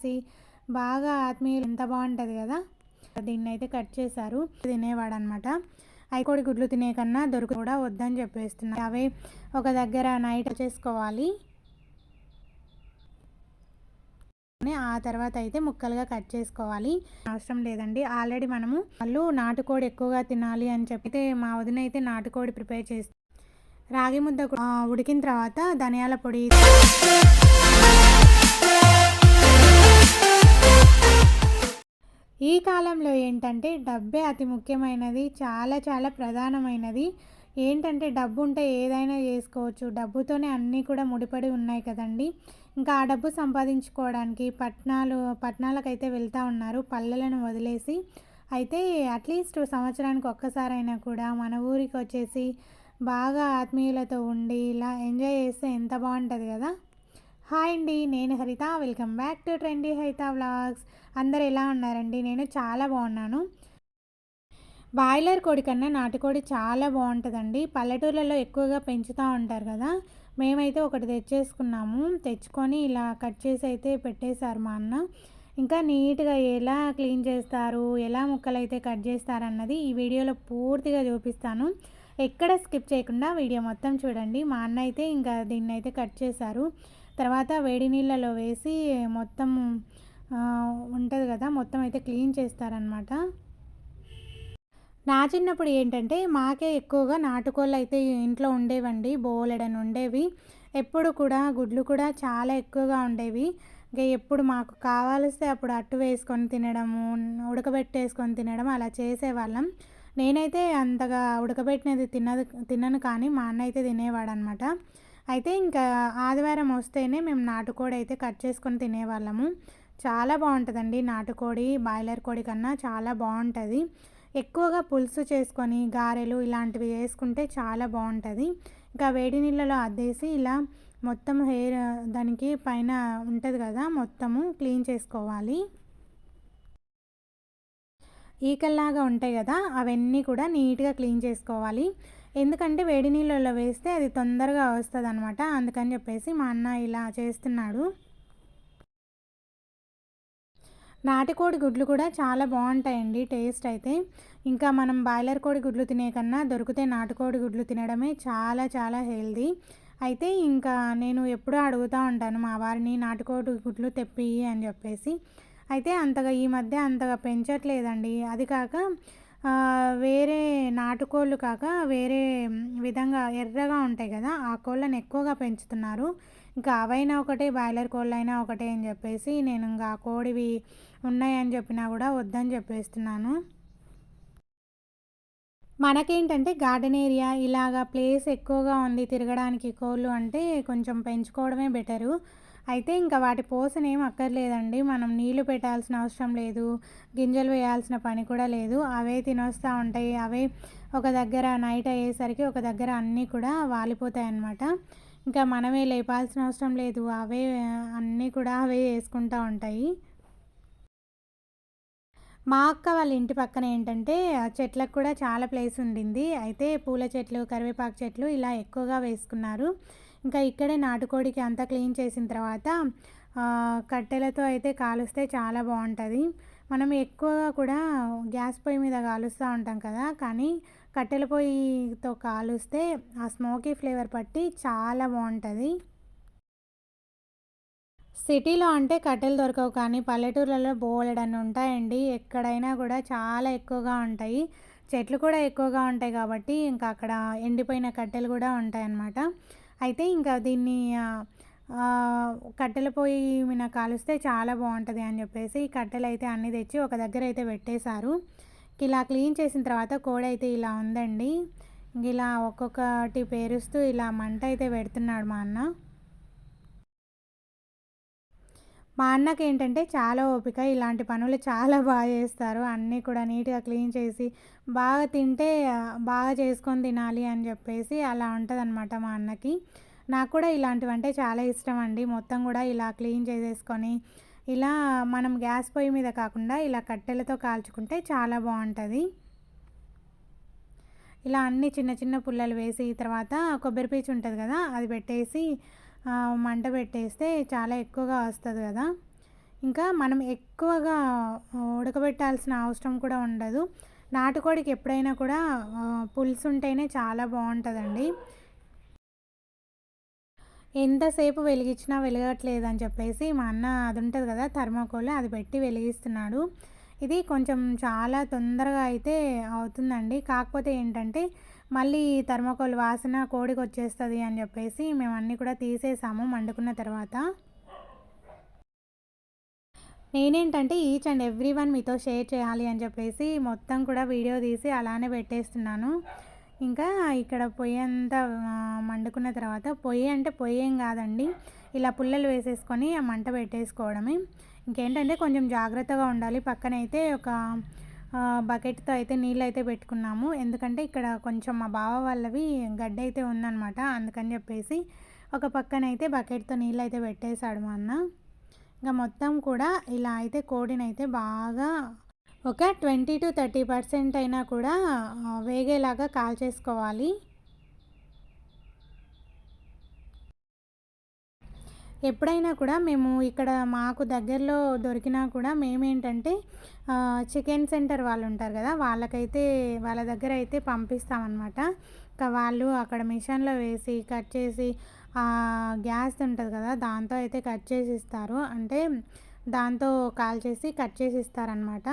చేసి బాగా ఆత్మీయులు ఎంత బాగుంటుంది కదా. దీన్ని అయితే కట్ చేశారు. తినేవాడు అనమాట ఐకోడి గుడ్లు తినే కన్నా దొరుకు కూడా వద్దని చెప్పేస్తున్నారు అవే ఒక దగ్గర నైట్ చేసుకోవాలి. ఆ తర్వాత అయితే ముక్కలుగా కట్ చేసుకోవాలి. అవసరం లేదండి. ఆల్రెడీ మనము వాళ్ళు నాటుకోడి ఎక్కువగా తినాలి అని చెప్పితే మా వదిన అయితే నాటుకోడి ప్రిపేర్ చేస్తాం రాగి ముద్ద ఉడికిన తర్వాత ధనియాల పొడి ఈ కాలంలో ఏంటంటే డబ్బే అతి ముఖ్యమైనది చాలా చాలా ప్రధానమైనది. ఏంటంటే డబ్బు ఉంటే ఏదైనా చేసుకోవచ్చు. డబ్బుతోనే అన్నీ కూడా ముడిపడి ఉన్నాయి కదండి. ఇంకా ఆ డబ్బు సంపాదించుకోవడానికి పట్టణాలు అయితే వెళ్తూ ఉన్నారు పల్లెలను వదిలేసి. అయితే అట్లీస్ట్ సంవత్సరానికి ఒక్కసారైనా కూడా మన ఊరికి వచ్చేసి బాగా ఆత్మీయులతో ఉండి ఇలా ఎంజాయ్ చేస్తే ఎంత బాగుంటుంది కదా. హాయ్ అండి నేను Haritha. Welcome back to trendy Haritha vlogs అందరు ఎలా ఉన్నారండి? నేను చాలా బాగున్నాను. బాయిలర్ కోడి కన్నా నాటుకోడి చాలా బాగుంటుందండి. పల్లెటూర్లలో ఎక్కువగా పెంచుతూ ఉంటారు కదా మేమైతే ఒకటి తెచ్చేసుకున్నాము. తెచ్చుకొని ఇలా కట్ చేసి అయితే పెట్టేశారు మా అన్న. ఇంకా నీట్గా ఎలా క్లీన్ చేస్తారు ఎలా ముక్కలు అయితే కట్ చేస్తారన్నది ఈ వీడియోలో పూర్తిగా చూపిస్తాను. ఎక్కడ స్కిప్ చేయకుండా వీడియో మొత్తం చూడండి. మా అన్న అయితే ఇంకా దీన్ని అయితే కట్ చేశారు. తర్వాత వేడి నీళ్ళలో వేసి మొత్తం ఉంటుంది కదా మొత్తం అయితే క్లీన్ చేస్తారనమాట నా చిన్నప్పుడు ఏంటంటే మాకే ఎక్కువగా నాటుకోళ్ళు అయితే ఇంట్లో ఉండేవండి బోలెడని ఉండేవి. ఎప్పుడు కూడా గుడ్లు కూడా చాలా ఎక్కువగా ఉండేవి. ఇంకా ఎప్పుడు మాకు కావాలిస్తే అప్పుడు అట్టు వేసుకొని తినడము ఉడకబెట్టేసుకొని తినడం అలా చేసేవాళ్ళం. నేనైతే అంతగా ఉడకబెట్టినది తినదు తినను కానీ మా అన్న అయితే తినేవాడు అనమాట అయితే ఇంకా ఆదివారం వస్తేనే మేము నాటుకోడి అయితే కట్ చేసుకొని తినేవాళ్ళము. చాలా బాగుంటుందండి నాటుకోడి బాయిలర్ కోడి కన్నా చాలా బాగుంటుంది. ఎక్కువగా పులుసు చేసుకొని గారెలు ఇలాంటివి వేసుకుంటే చాలా బాగుంటుంది. ఇంకా వేడి నీళ్ళలో అద్దేసి ఇలా మొత్తం హెయిర్ దానికి పైన ఉంటుంది కదా మొత్తము క్లీన్ చేసుకోవాలి. ఈకల్లాగా ఉంటాయి కదా అవన్నీ కూడా నీట్గా క్లీన్ చేసుకోవాలి. ఎందుకంటే వేడి నీళ్ళలో వేస్తే అది తొందరగా వస్తుంది అనమాట అందుకని చెప్పేసి మా అన్న ఇలా చేస్తున్నాడు. నాటుకోడి గుడ్లు కూడా చాలా బాగుంటాయండి టేస్ట్ అయితే. ఇంకా మనం బాయిలర్ కోడి గుడ్లు తినే కన్నా దొరికితే నాటుకోడి గుడ్లు తినడమే చాలా చాలా హెల్దీ. అయితే ఇంకా నేను ఎప్పుడూ అడుగుతూ ఉంటాను మా వారిని నాటుకోడి గుడ్లు తెప్పి అని చెప్పేసి. అయితే అంతగా ఈ మధ్య అంతగా పెంచట్లేదండి. అది కాక వేరే నాటుకోళ్ళు కాక వేరే విధంగా ఎర్రగా ఉంటాయి కదా ఆ కోళ్ళని ఎక్కువగా పెంచుతున్నారు. ఇంకా అవైనా ఒకటే బాయిలర్ కోళ్ళు అయినా ఒకటే అని చెప్పేసి నేను ఇంకా కోడివి ఉన్నాయని చెప్పినా కూడా వద్దని చెప్పేస్తున్నాను. మనకేంటంటే గార్డెన్ ఏరియా ఇలాగా ప్లేస్ ఎక్కువగా ఉంది తిరగడానికి కోళ్ళు అంటే కొంచెం పెంచుకోవడమే బెటరు. అయితే ఇంకా వాటి పోసన ఏం అక్కర్లేదండి. మనం నీళ్ళు పెట్టాల్సిన అవసరం లేదు. గింజలు వేయాల్సిన పని కూడా లేదు. అవే తినొస్తూ ఉంటాయి. అవే ఒక దగ్గర నైట్ అయ్యేసరికి ఒక దగ్గర అన్నీ కూడా వాలిపోతాయి అన్నమాట ఇంకా మనమే లేపాల్సిన అవసరం లేదు. అవే అన్నీ కూడా అవే వేసుకుంటూ ఉంటాయి. మా అక్క వాళ్ళ ఇంటి పక్కన ఏంటంటే చెట్లకు కూడా చాలా ప్లేస్ ఉండింది. అయితే పూల చెట్లు కరివేపాకు చెట్లు ఇలా ఎక్కువగా వేసుకున్నారు. ఇంకా ఇక్కడే నాటుకోడికి అంతా క్లీన్ చేసిన తర్వాత కట్టెలతో అయితే కాలుస్తే చాలా బాగుంటుంది. మనం ఎక్కువగా కూడా గ్యాస్ పొయ్యి మీద కాలుస్తూ ఉంటాం కదా కానీ కట్టెల పొయ్యితో కాలుస్తే ఆ స్మోకీ ఫ్లేవర్ పట్టి చాలా బాగుంటుంది. సిటీలో అంటే కట్టెలు దొరకవు కానీ పల్లెటూర్లలో బోలెడన్ని ఉంటాయండి. ఎక్కడైనా కూడా చాలా ఎక్కువగా ఉంటాయి. చెట్లు కూడా ఎక్కువగా ఉంటాయి కాబట్టి ఇంకా అక్కడ ఎండిపోయిన కట్టెలు కూడా ఉంటాయి అన్నమాట అయితే ఇంకా దీన్ని కట్టెల పొయ్యి మీద కాలుస్తే చాలా బాగుంటుంది అని చెప్పేసి ఈ కట్టెలు అయితే అన్నీ తెచ్చి ఒక దగ్గర అయితే పెట్టేశారు. ఇలా క్లీన్ చేసిన తర్వాత కోడి అయితే ఇలా ఉందండి. ఇలా ఒక్కొక్కటి పేరుస్తూ ఇలా మంట అయితే పెడుతున్నాడు మా అన్న. మా అన్నకి ఏంటంటే చాలా ఓపిక. ఇలాంటి పనులు చాలా బాగా చేస్తారు. అన్నీ కూడా నీట్గా క్లీన్ చేసి బాగా తింటే బాగా చేసుకొని తినాలి అని చెప్పేసి అలా ఉంటుంది మా అన్నకి. నాకు కూడా ఇలాంటివి అంటే చాలా ఇష్టం అండి. మొత్తం కూడా ఇలా క్లీన్ చేసేసుకొని ఇలా మనం గ్యాస్ పొయ్యి మీద కాకుండా ఇలా కట్టెలతో కాల్చుకుంటే చాలా బాగుంటుంది. ఇలా అన్ని చిన్న చిన్న పుల్లలు వేసి తర్వాత కొబ్బరి పీచు ఉంటుంది కదా అది పెట్టేసి మంట పెట్టేస్తే చాలా ఎక్కువగా వస్తుంది కదా. ఇంకా మనం ఎక్కువగా ఉడకబెట్టాల్సిన అవసరం కూడా ఉండదు. నాటుకోడికి ఎప్పుడైనా కూడా పులుసు ఉంటేనే చాలా బాగుంటుందండి. ఎంతసేపు వెలిగించినా వెలగట్లేదు అని చెప్పేసి మా అన్న అది ఉంటుంది కదా థర్మాకోల్ అది పెట్టి వెలిగిస్తున్నాడు. ఇది కొంచెం చాలా తొందరగా అయితే అవుతుందండి. కాకపోతే ఏంటంటే మళ్ళీ థర్మాకోల్ వాసన కోడికి వచ్చేస్తుంది అని చెప్పేసి మేము అన్నీ కూడా తీసేసాము మండుకున్న తర్వాత. నేనేంటంటే ఈచ్ అండ్ ఎవ్రీ వన్ మీతో షేర్ చేయాలి అని చెప్పేసి మొత్తం కూడా వీడియో తీసి అలానే పెట్టేస్తున్నాను. ఇంకా ఇక్కడ పొయ్యి అంతా మండుకున్న తర్వాత పొయ్యి అంటే పొయ్యి ఏం కాదండి. ఇలా పుల్లలు వేసేసుకొని మంట పెట్టేసుకోవడమే. ఇంకేంటంటే కొంచెం జాగ్రత్తగా ఉండాలి. పక్కనైతే ఒక బకెట్తో అయితే నీళ్ళు అయితే పెట్టుకున్నాము. ఎందుకంటే ఇక్కడ కొంచెం మా బావ వాళ్ళవి గడ్డ అయితే ఉందన్నమాట. అందుకని చెప్పేసి ఒక పక్కనైతే బకెట్తో నీళ్ళు అయితే పెట్టేశాడు మా అన్న. ఇంకా మొత్తం కూడా ఇలా అయితే కోడినైతే బాగా ఒక ట్వంటీ టు థర్టీ పర్సెంట్ అయినా కూడా వేగేలాగా కాల్ ఎప్పుడైనా కూడా మేము ఇక్కడ మాకు దగ్గరలో దొరికినా కూడా మేమేంటంటే చికెన్ సెంటర్ వాళ్ళు ఉంటారు కదా వాళ్ళకైతే వాళ్ళ దగ్గర అయితే పంపిస్తామన్నమాట. ఇంకా వాళ్ళు అక్కడ మిషన్లో వేసి కట్ చేసి గ్యాస్ ఉంటుంది కదా దాంతో అయితే కట్ చేసి ఇస్తారు. అంటే దాంతో కాల్ చేసి కట్ చేసి ఇస్తారనమాట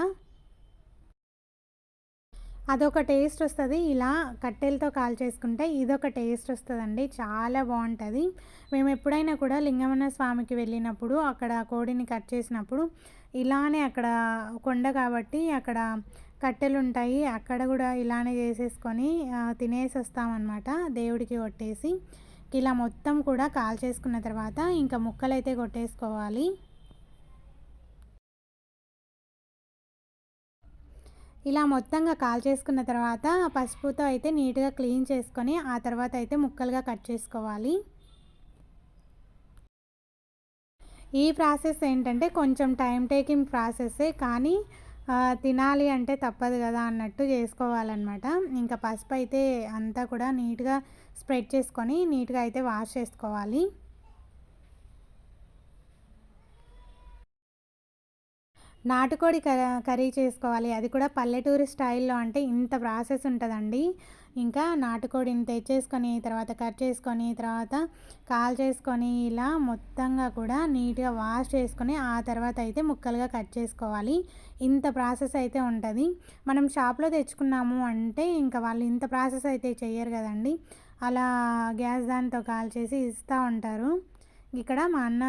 అదొక టేస్ట్ వస్తుంది. ఇలా కట్టెలతో కాల్ చేసుకుంటే ఇదొక టేస్ట్ వస్తుందండి. చాలా బాగుంటుంది మేము ఎప్పుడైనా కూడా లింగమన్న స్వామికి వెళ్ళినప్పుడు అక్కడ కోడిని కట్ చేసినప్పుడు ఇలానే అక్కడ కొండ కాబట్టి అక్కడ కట్టెలు ఉంటాయి అక్కడ కూడా ఇలానే చేసేసుకొని తినేసి వస్తామన్నమాట దేవుడికి కొట్టేసి. ఇలా మొత్తం కూడా కాల్ చేసుకున్న తర్వాత ఇంకా ముక్కలైతే కొట్టేసుకోవాలి. ఇలా మొత్తంగా కాల్ చేసుకున్న తర్వాత పసుపుతో అయితే నీట్గా క్లీన్ చేసుకొని ఆ తర్వాత అయితే ముక్కలుగా కట్ చేసుకోవాలి. ఈ ప్రాసెస్ ఏంటంటే కొంచెం టైం టేకింగ్ ప్రాసెస్సే కానీ తినాలి అంటే తప్పదు కదా అన్నట్టు చేసుకోవాలన్నమాట. ఇంకా పసుపు అయితే అంతా కూడా నీట్గా స్ప్రెడ్ చేసుకొని నీట్గా అయితే వాష్ చేసుకోవాలి. నాటుకోడి కర్రీ చేసుకోవాలి. అది కూడా పల్లెటూరు స్టైల్లో అంటే ఇంత ప్రాసెస్ ఉంటుందండి. ఇంకా నాటుకోడిని తెచ్చేసుకొని తర్వాత కట్ చేసుకొని తర్వాత కాల్ చేసుకొని ఇలా మొత్తంగా కూడా నీట్గా వాష్ చేసుకొని ఆ తర్వాత అయితే ముక్కలుగా కట్ చేసుకోవాలి. ఇంత ప్రాసెస్ అయితే ఉంటుంది. మనం షాప్లో తెచ్చుకున్నాము అంటే ఇంకా వాళ్ళు ఇంత ప్రాసెస్ అయితే చేయరు కదండి. అలా గ్యాస్ దానితో కాల్ చేసి ఇస్తూ ఉంటారు. ఇక్కడ మా అన్న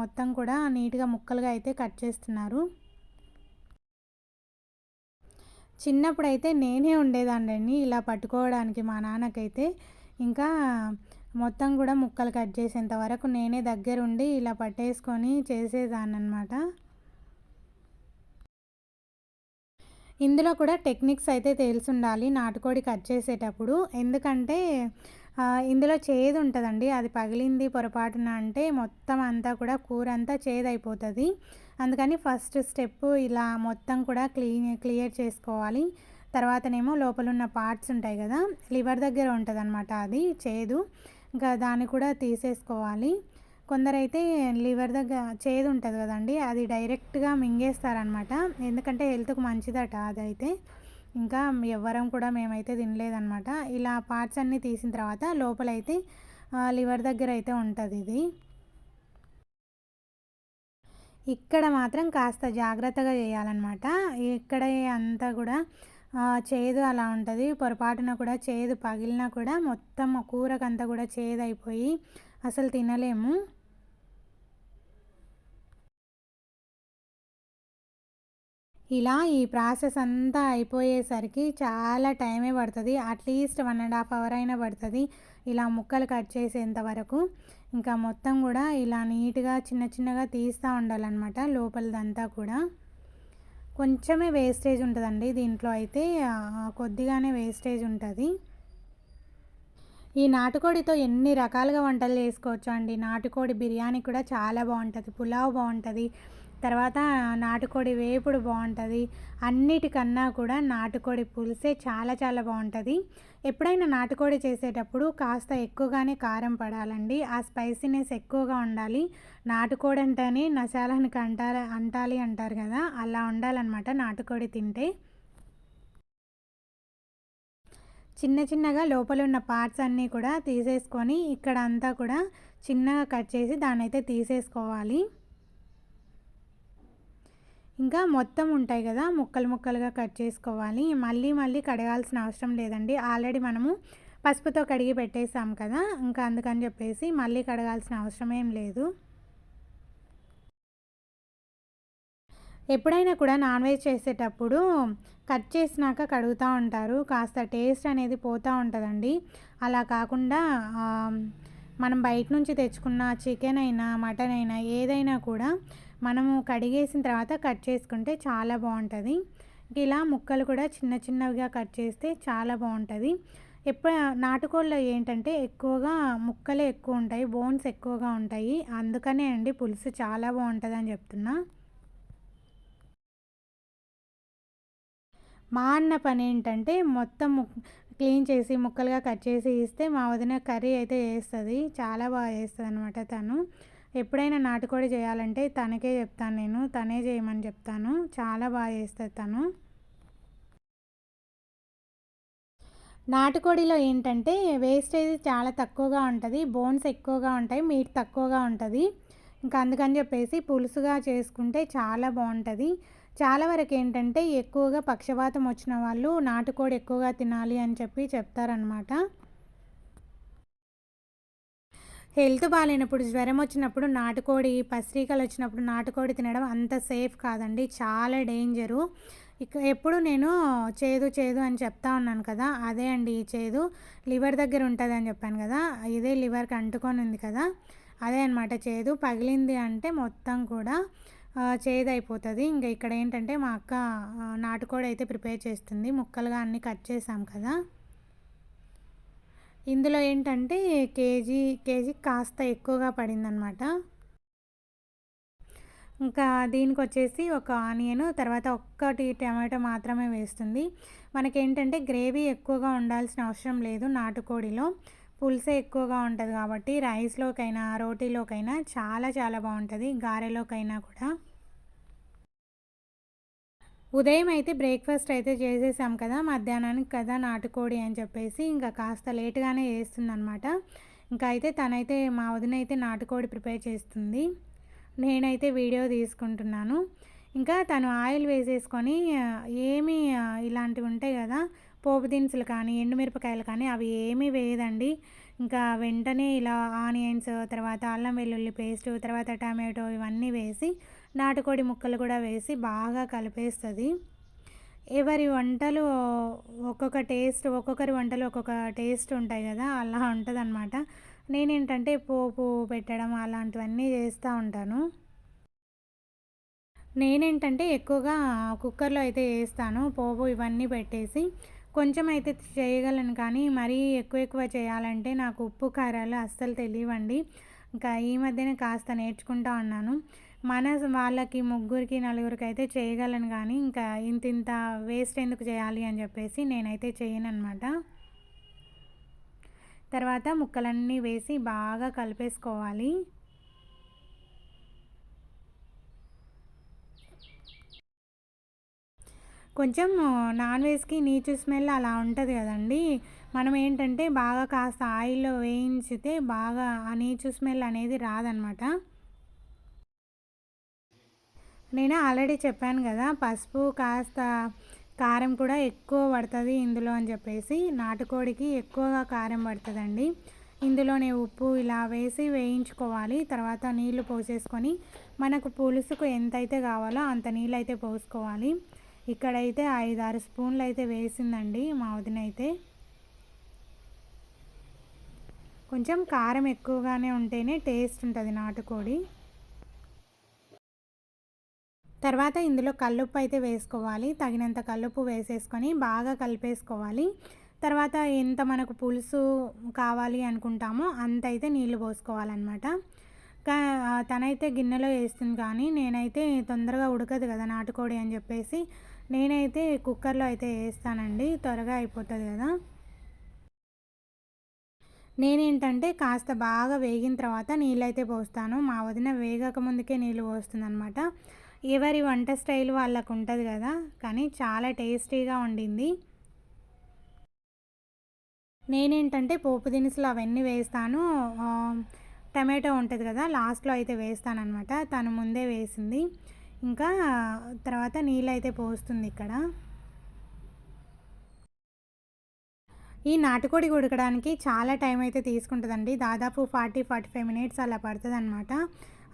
మొత్తం కూడా నీట్గా ముక్కలుగా అయితే కట్ చేస్తున్నారు. చిన్నప్పుడైతే నేనే ఉండేదాన్ని ఇలా పట్టుకోవడానికి మా నాన్నకైతే. ఇంకా మొత్తం కూడా ముక్కలు కట్ చేసేంత వరకు నేనే దగ్గరుండి ఇలా పట్టేసుకొని చేసేదాన్ని అనమాట ఇందులో కూడా టెక్నిక్స్ అయితే తెలిసి ఉండాలి నాటుకోడి కట్ చేసేటప్పుడు. ఎందుకంటే ఇందులో చేదు ఉంటుందండి అది పగిలింది పొరపాటున అంటే మొత్తం అంతా కూడా కూర అంతా చేదైపోతుంది. అందుకని ఫస్ట్ స్టెప్ ఇలా మొత్తం కూడా క్లీన్ క్లియర్ చేసుకోవాలి. తర్వాతనేమో లోపల ఉన్న పార్ట్స్ ఉంటాయి కదా లివర్ దగ్గర ఉంటుంది అనమాట అది చేదు. ఇంకా దాన్ని కూడా తీసేసుకోవాలి. కొందరైతే లివర్ దగ్గర చేదు ఉంటుంది కదండి అది డైరెక్ట్గా మింగేస్తారనమాట ఎందుకంటే హెల్త్కు మంచిదట అదైతే. ఇంకా ఎవ్వరం కూడా మేమైతే తినలేదనమాట ఇలా పార్ట్స్ అన్నీ తీసిన తర్వాత లోపలైతే లివర్ దగ్గర అయితే ఉంటుంది ఇది. ఇక్కడ మాత్రం కాస్త జాగ్రత్తగా చేయాలన్నమాట. ఇక్కడ అంతా కూడా చేదు అలా ఉంటుంది. పొరపాటున కూడా చేదు పగిలినా కూడా మొత్తం కూరకంతా కూడా చేదు అయిపోయి అసలు తినలేము. ఇలా ఈ ప్రాసెస్ అంతా అయిపోయేసరికి చాలా టైమే పడుతుంది. At least one and half hour అయినా పడుతుంది. ఇలా ముక్కలు కట్ చేసేంత వరకు. ఇంకా మొత్తం కూడా ఇలా నీట్గా చిన్న చిన్నగా తీస్తూ ఉండాలన్నమాట లోపలదంతా కూడా. కొంచెమే వేస్టేజ్ ఉంటుందండి దీంట్లో అయితే కొద్దిగానే వేస్టేజ్ ఉంటుంది. ఈ నాటుకోడితో ఎన్ని రకాలుగా వంటలు చేసుకోవచ్చు అండి నాటుకోడి బిర్యానీ కూడా చాలా బాగుంటుంది పులావ్ బాగుంటుంది తర్వాత నాటుకోడి వేపుడు బాగుంటుంది. అన్నిటికన్నా కూడా నాటుకోడి పులుసే చాలా చాలా బాగుంటుంది. ఎప్పుడైనా నాటుకోడి చేసేటప్పుడు కాస్త ఎక్కువగానే కారం పడాలండి. ఆ స్పైసీనెస్ ఎక్కువగా ఉండాలి. నాటుకోడి అంటేనే నశాలానికి అంటారు అంటాలి అంటారు కదా అలా ఉండాలన్నమాట నాటుకోడి తింటే. చిన్న చిన్నగా లోపల ఉన్న పార్ట్స్ అన్నీ కూడా తీసేసుకొని ఇక్కడ అంతా కూడా చిన్నగా కట్ చేసి దాన్ని అయితే తీసేసుకోవాలి. ఇంకా మొత్తం ఉంటాయి కదా ముక్కలు ముక్కలుగా కట్ చేసుకోవాలి. మళ్ళీ మళ్ళీ కడగాల్సిన అవసరం లేదండి. ఆల్రెడీ మనము పసుపుతో కడిగి పెట్టేసాం కదా ఇంకా అందుకని చెప్పేసి మళ్ళీ కడగాల్సిన అవసరం ఏం లేదు. ఎప్పుడైనా కూడా నాన్ వెజ్ చేసేటప్పుడు కట్ చేసినాక కడుగుతూ ఉంటారు. కాస్త టేస్ట్ అనేది పోతూ ఉంటుందండి. అలా కాకుండా మనం బయట నుంచి తెచ్చుకున్న చికెన్ అయినా మటన్ అయినా ఏదైనా కూడా మనము కడిగేసిన తర్వాత కట్ చేసుకుంటే చాలా బాగుంటుంది. ఇలా ముక్కలు కూడా చిన్న చిన్నవిగా కట్ చేస్తే చాలా బాగుంటుంది. ఎప్పుడు నాటుకోళ్ళు ఏంటంటే ఎక్కువగా ముక్కలే ఎక్కువ ఉంటాయి బోన్స్ ఎక్కువగా ఉంటాయి. అందుకనే అండి పులుసు చాలా బాగుంటుంది అని చెప్తున్నా. మా అన్న పని ఏంటంటే మొత్తం క్లీన్ చేసి ముక్కలుగా కట్ చేసి ఇస్తే మా వదిన కర్రీ అయితే వేస్తుంది చాలా బాగా చేస్తుంది అనమాట తను. ఎప్పుడైనా నాటుకోడి చేయాలంటే తనకే చెప్తాను నేను తనే చేయమని చెప్తాను. చాలా బాగా చేస్తుంది తను. నాటుకోడిలో ఏంటంటే వేస్టేజ్ చాలా తక్కువగా ఉంటుంది బోన్స్ ఎక్కువగా ఉంటాయి మీట్ తక్కువగా ఉంటుంది. ఇంకా అందుకని చెప్పేసి పులుసుగా చేసుకుంటే చాలా బాగుంటుంది. చాలా వరకు ఏంటంటే ఎక్కువగా పక్షపాతం వచ్చిన వాళ్ళు నాటుకోడి ఎక్కువగా తినాలి అని చెప్పి చెప్తారనమాట హెల్త్ బాగాలేనప్పుడు జ్వరం వచ్చినప్పుడు నాటుకోడి పసిరీకలు వచ్చినప్పుడు నాటుకోడి తినడం అంత సేఫ్ కాదండి. చాలా డేంజరు. ఇక ఎప్పుడు నేను చేదు చేదు అని చెప్తా ఉన్నాను కదా అదే అండి ఈ చేదు. లివర్ దగ్గర ఉంటుంది అని చెప్పాను కదా ఇదే లివర్కి అంటుకొని ఉంది కదా అదే అనమాట చేదు. పగిలింది అంటే మొత్తం కూడా చేదు అయిపోతుంది ఇంకా ఇక్కడ ఏంటంటే మా అక్క నాటుకోడి అయితే ప్రిపేర్ చేస్తుంది. ముక్కలుగా అన్నీ కట్ చేసాం కదా. ఇందులో ఏంటంటే కేజీ కేజీ కాస్త ఎక్కువగా పడిందనమాట ఇంకా దీనికి వచ్చేసి ఒక ఆనియన్ తర్వాత ఒక్కటి టమాటో మాత్రమే వేస్తుంది. మనకేంటంటే గ్రేవీ ఎక్కువగా ఉండాల్సిన అవసరం లేదు నాటుకోడిలో. పులుసే ఎక్కువగా ఉంటుంది కాబట్టి రైస్లోకైనా రోటీలోకైనా చాలా చాలా బాగుంటుంది గారెలోకైనా కూడా. ఉదయం అయితే బ్రేక్ఫాస్ట్ అయితే చేసేసాం కదా మధ్యాహ్నానికి కదా నాటుకోడి అని చెప్పేసి ఇంకా కాస్త లేటుగానే చేస్తుందనమాట ఇంకా అయితే తనైతే మా వదిన అయితే నాటుకోడి ప్రిపేర్ చేస్తుంది. నేనైతే వీడియో తీసుకుంటున్నాను. ఇంకా తను ఆయిల్ వేసేసుకొని ఏమి ఇలాంటివి ఉంటాయి కదా పోపు దినుసులు కానీ ఎండుమిరపకాయలు కానీ అవి ఏమీ వేయదండి. ఇంకా వెంటనే ఇలా ఆనియన్స్ తర్వాత అల్లం వెల్లుల్లి పేస్ట్ తర్వాత టమాటో ఇవన్నీ వేసి నాటుకోడి ముక్కలు కూడా వేసి బాగా కలిపేస్తుంది. ఎవరి వంటలు ఒక్కొక్క టేస్ట్ ఒక్కొక్కరి వంటలు ఒక్కొక్క టేస్ట్ ఉంటాయి కదా అలా ఉంటుంది అనమాట నేనేంటంటే పోపు పెట్టడం అలాంటివన్నీ చేస్తూ ఉంటాను. నేనేంటంటే ఎక్కువగా కుక్కర్లో అయితే వేస్తాను పోపు ఇవన్నీ పెట్టేసి కొంచెం అయితే చేయగలను కానీ మరీ ఎక్కువ ఎక్కువ చేయాలంటే నాకు ఉప్పు కారాలు అస్సలు తెలియవండి. ఇంకా ఈ మధ్యనే కాస్త నేర్చుకుంటా ఉన్నాను. మన వాళ్ళకి ముగ్గురికి నలుగురికి అయితే చేయగలను కానీ ఇంకా ఇంత ఇంత వేస్ట్ ఎందుకు చేయాలి అని చెప్పేసి నేనైతే చేయను అనమాట తర్వాత ముక్కలన్నీ వేసి బాగా కలిపేసుకోవాలి. కొంచెం నాన్ వెజ్కి నీచు స్మెల్ అలా ఉంటుంది కదండి. మనం ఏంటంటే బాగా కాస్త ఆయిల్లో వేయించితే బాగా ఆ నీచు స్మెల్ అనేది రాదనమాట. నేను ఆల్రెడీ చెప్పాను కదా పసుపు కాస్త కారం కూడా ఎక్కువ పడుతుంది ఇందులో అని చెప్పేసి. నాటుకోడికి ఎక్కువగా కారం పడుతుందండి. ఇందులోనే ఉప్పు ఇలా వేసి వేయించుకోవాలి. తర్వాత నీళ్ళు పోసేసుకొని మనకు పులుసుకు ఎంతైతే కావాలో అంత నీళ్ళు అయితే పోసుకోవాలి. ఇక్కడైతే ఐదు ఆరు స్పూన్లు అయితే వేసిందండి మా వదిన అయితే కొంచెం కారం ఎక్కువగానే ఉంటేనే టేస్ట్ ఉంటుంది నాటుకోడి. తర్వాత ఇందులో కల్లుప్పు అయితే వేసుకోవాలి. తగినంత కల్లుప్పు వేసేసుకొని బాగా కలిపేసుకోవాలి. తర్వాత ఎంత మనకు పులుసు కావాలి అనుకుంటామో అంత అయితే నీళ్ళు పోసుకోవాలన్నమాట. కా తనైతే గిన్నెలో వేస్తుంది కానీ నేనైతే తొందరగా ఉడకదు కదా నాటుకోడి అని చెప్పేసి. నేనైతే కుక్కర్లో అయితే వేస్తానండి త్వరగా అయిపోతుంది కదా. నేనేంటంటే కాస్త బాగా వేగిన తర్వాత నీళ్ళైతే పోస్తాను. మా వదిన వేగక ముందుకే నీళ్ళు పోస్తుంది అనమాట ఎవరి వంట స్టైల్ వాళ్ళకు ఉంటుంది కదా కానీ చాలా టేస్టీగా ఉండింది నేనేంటంటే పోపు దినుసులు అవన్నీ వేస్తాను. టమాటో ఉంటుంది కదా లాస్ట్లో అయితే వేస్తానమాట తను ముందే వేసింది. ఇంకా తర్వాత నీళ్ళు అయితే పోస్తుంది ఇక్కడ. ఈ నాటుకోడి ఉడకడానికి చాలా టైం అయితే తీసుకుంటుందండి. దాదాపు ఫార్టీ ఫార్టీ ఫైవ్ మినిట్స్ అలా పడుతుంది అనమాట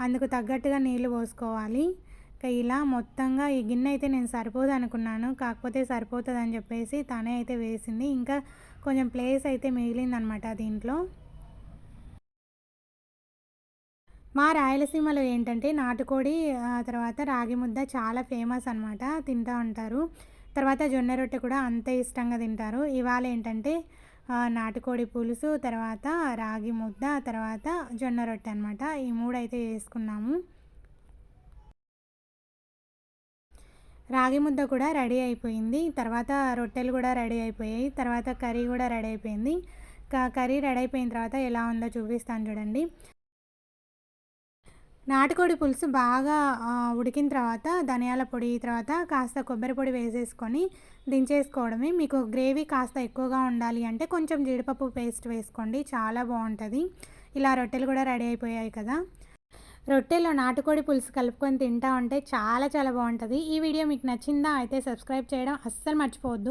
అందుకు తగ్గట్టుగా నీళ్ళు పోసుకోవాలి. ఇంకా ఇలా మొత్తంగా ఈ గిన్నె అయితే నేను సరిపోదు అనుకున్నాను. కాకపోతే సరిపోతుంది అని చెప్పేసి తనే అయితే వేసింది. ఇంకా కొంచెం ప్లేస్ అయితే మిగిలిందనమాట దీంట్లో. మా రాయలసీమలో ఏంటంటే నాటుకోడి తర్వాత రాగి ముద్ద చాలా ఫేమస్ అనమాట తింటూ ఉంటారు. తర్వాత జొన్న రొట్టె కూడా అంతే ఇష్టంగా తింటారు. ఇవాళ ఏంటంటే నాటుకోడి పులుసు తర్వాత రాగి ముద్ద తర్వాత జొన్న రొట్టె అనమాట ఈ మూడైతే వేసుకున్నాము. రాగి ముద్ద కూడా రెడీ అయిపోయింది. తర్వాత రొట్టెలు కూడా రెడీ అయిపోయాయి. తర్వాత కర్రీ కూడా రెడీ అయిపోయింది. కర్రీ రెడీ అయిపోయిన తర్వాత ఎలా ఉందో చూపిస్తాను చూడండి. నాటుకోడి పులుసు బాగా ఉడికిన తర్వాత ధనియాల పొడి తర్వాత కాస్త కొబ్బరి పొడి వేసేసుకొని దించేసుకోవడమే. మీకు గ్రేవీ కాస్త ఎక్కువగా ఉండాలి అంటే కొంచెం జీడిపప్పు పేస్ట్ వేసుకోండి చాలా బాగుంటుంది. ఇలా రొట్టెలు కూడా రెడీ అయిపోయాయి కదా. రొట్టెలో నాటుకోడి పులుసు కలుపుకొని తింటా ఉంటే చాలా చాలా బాగుంటుంది. ఈ వీడియో మీకు నచ్చిందా అయితే సబ్స్క్రైబ్ చేయడం అస్సలు మర్చిపోవద్దు.